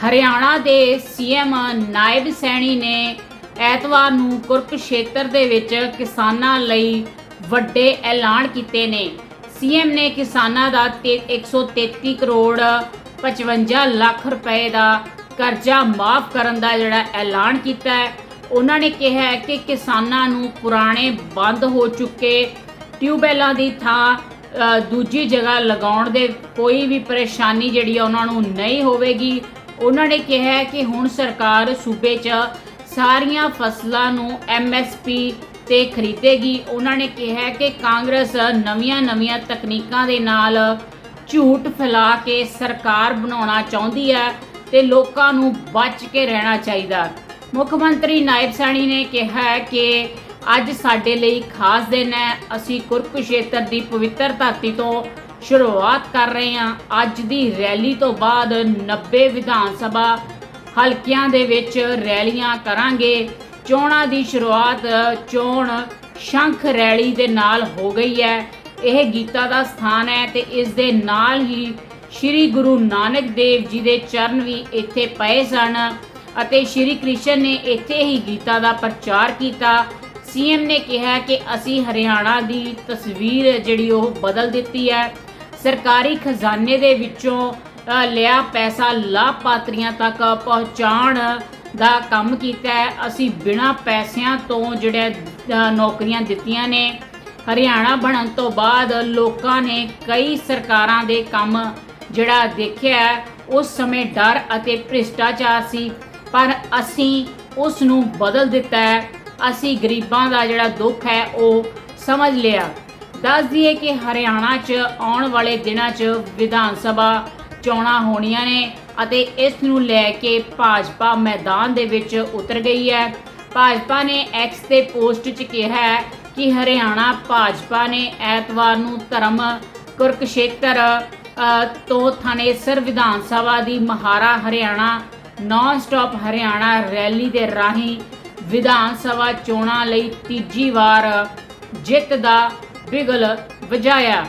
ਹਰਿਆਣਾ ਦੇ ਸੀਐਮ ਨਾਇਬ ਸੈਣੀ ਨੇ ਐਤਵਾਰ ਨੂੰ ਕੁਰਕਸ਼ੇਤਰ ਦੇ ਵਿੱਚ ਕਿਸਾਨਾਂ ਲਈ ਵੱਡੇ ਐਲਾਨ ਕੀਤੇ ਨੇ। ਸੀਐਮ ਨੇ ਕਿਸਾਨਾਂ ਦਾ ਤੇ 133 ਕਰੋੜ 55 ਲੱਖ ਰੁਪਏ ਦਾ ਕਰਜ਼ਾ ਮਾਫ ਕਰਨ ਦਾ ਜਿਹੜਾ ਐਲਾਨ ਕੀਤਾ ਹੈ, ਉਹਨਾਂ ਨੇ ਕਿਹਾ ਹੈ ਕਿ ਕਿਸਾਨਾਂ ਨੂੰ ਪੁਰਾਣੇ ਬੰਦ ਹੋ ਚੁੱਕੇ, ਟਿਊਬਵੈਲਾਂ ਦੀ ਥਾਂ ਦੂਜੀ ਜਗ੍ਹਾ ਲਗਾਉਣ ਦੇ ਕੋਈ ਵੀ ਪਰੇਸ਼ਾਨੀ ਜਿਹੜੀ ਆ ਉਹਨਾਂ ਨੂੰ ਨਹੀਂ ਹੋਵੇਗੀ। ਉਹਨਾਂ ਨੇ ਕਿਹਾ ਕਿ ਹੁਣ ਸਰਕਾਰ ਸੂਬੇ 'ਚ ਸਾਰੀਆਂ ਫਸਲਾਂ ਨੂੰ ਐਮਐਸਪੀ ਤੇ ਖਰੀਦੇਗੀ। ਉਹਨਾਂ ਨੇ ਕਿਹਾ ਕਿ ਕਾਂਗਰਸ ਨਵੀਆਂ-ਨਵੀਆਂ ਤਕਨੀਕਾਂ ਦੇ ਨਾਲ ਝੂਠ ਫੈਲਾ ਕੇ ਸਰਕਾਰ ਬਣਾਉਣਾ ਚਾਹੁੰਦੀ ਹੈ ਤੇ ਲੋਕਾਂ ਨੂੰ ਬਚ ਕੇ ਰਹਿਣਾ ਚਾਹੀਦਾ। ਮੁੱਖ ਮੰਤਰੀ ਨਾਇਬ ਸੈਣੀ ਨੇ ਕਿਹਾ ਕਿ ਅੱਜ ਸਾਡੇ ਲਈ ਖਾਸ ਦਿਨ ਹੈ। ਅਸੀਂ ਕੁਰਕਸ਼ੇਤਰ ਦੀ ਪਵਿੱਤਰ ਧਰਤੀ ਤੋਂ ਸ਼ੁਰੂਆਤ ਕਰ ਰਹੇ ਹਾਂ ਅੱਜ ਦੀ ਰੈਲੀ ਤੋਂ ਬਾਅਦ 90 ਵਿਧਾਨ ਸਭਾ ਹਲਕਿਆਂ ਦੇ ਵਿੱਚ ਰੈਲੀਆਂ ਕਰਾਂਗੇ। ਚੋਣਾਂ ਦੀ ਸ਼ੁਰੂਆਤ ਚੋਣ ਸ਼ੰਖ ਰੈਲੀ ਦੇ ਨਾਲ ਹੋ ਗਈ ਹੈ। ਇਹ ਗੀਤਾ ਦਾ ਸਥਾਨ ਹੈ ਤੇ ਇਸ ਦੇ ਨਾਲ ਹੀ ਸ੍ਰੀ ਗੁਰੂ ਨਾਨਕ ਦੇਵ ਜੀ ਦੇ ਚਰਨ ਵੀ ਇੱਥੇ ਪਏ ਸਨ ਅਤੇ ਸ੍ਰੀ ਕ੍ਰਿਸ਼ਨ ਨੇ ਇੱਥੇ ਹੀ ਗੀਤਾ ਦਾ ਪ੍ਰਚਾਰ ਕੀਤਾ। ਸੀਐਮ ਨੇ ਕਿਹਾ ਕਿ ਅਸੀਂ ਹਰਿਆਣਾ ਦੀ ਤਸਵੀਰ ਜਿਹੜੀ ਉਹ ਬਦਲ ਦਿੱਤੀ ਹੈ। ਸਰਕਾਰੀ ਖਜ਼ਾਨੇ ਦੇ ਵਿੱਚੋਂ ਲਿਆ ਪੈਸਾ ਲਾਭਪਾਤਰੀਆਂ ਤੱਕ ਪਹੁੰਚਾਉਣ ਦਾ ਕੰਮ ਕੀਤਾ ਹੈ। ਅਸੀਂ ਬਿਨਾਂ ਪੈਸਿਆਂ ਤੋਂ ਜਿਹੜੇ ਨੌਕਰੀਆਂ ਦਿੱਤੀਆਂ ਨੇ। ਹਰਿਆਣਾ ਬਣਨ ਤੋਂ ਬਾਅਦ ਲੋਕਾਂ ਨੇ ਕਈ ਸਰਕਾਰਾਂ ਦੇ ਕੰਮ ਜਿਹੜਾ ਦੇਖਿਆ ਉਸ ਸਮੇਂ ਡਰ ਅਤੇ ਭ੍ਰਿਸ਼ਟਾਚਾਰ ਸੀ। ਪਰ ਅਸੀਂ ਉਸ ਨੂੰ ਬਦਲ ਦਿੱਤਾ ਹੈ। ਅਸੀਂ ਗਰੀਬਾਂ ਦਾ ਜਿਹੜਾ ਦੁੱਖ ਹੈ, ਉਹ ਸਮਝ ਲਿਆ। ਦੱਸ ਦਈਏ ਕਿ ਹਰਿਆਣਾ 'ਚ ਆਉਣ ਵਾਲੇ ਦਿਨਾਂ 'ਚ ਵਿਧਾਨ ਸਭਾ ਚੋਣਾਂ ਹੋਣੀਆਂ ਨੇ ਅਤੇ ਇਸ ਨੂੰ ਲੈ ਕੇ ਭਾਜਪਾ ਮੈਦਾਨ ਦੇ ਵਿੱਚ ਉਤਰ ਗਈ ਹੈ। ਭਾਜਪਾ ਨੇ ਐਕਸ ਤੇ ਪੋਸਟ 'ਚ ਕਿਹਾ ਹੈ ਕਿ ਹਰਿਆਣਾ ਭਾਜਪਾ ਨੇ ਐਤਵਾਰ ਨੂੰ ਧਰਮ ਕੁਰਕਸ਼ੇਤਰ ਤੋਂ ਥਾਨੇਸਰ ਵਿਧਾਨ ਸਭਾ ਦੀ ਮਹਾਰਾ Haryana non stop Haryana rally ਦੇ ਰਾਹੀਂ ਵਿਧਾਨ ਸਭਾ ਚੋਣਾਂ ਲਈ ਤੀਜੀ ਵਾਰ ਜਿੱਤ ਦਾ ਬਿਗਲ ਵਜਾਇਆ।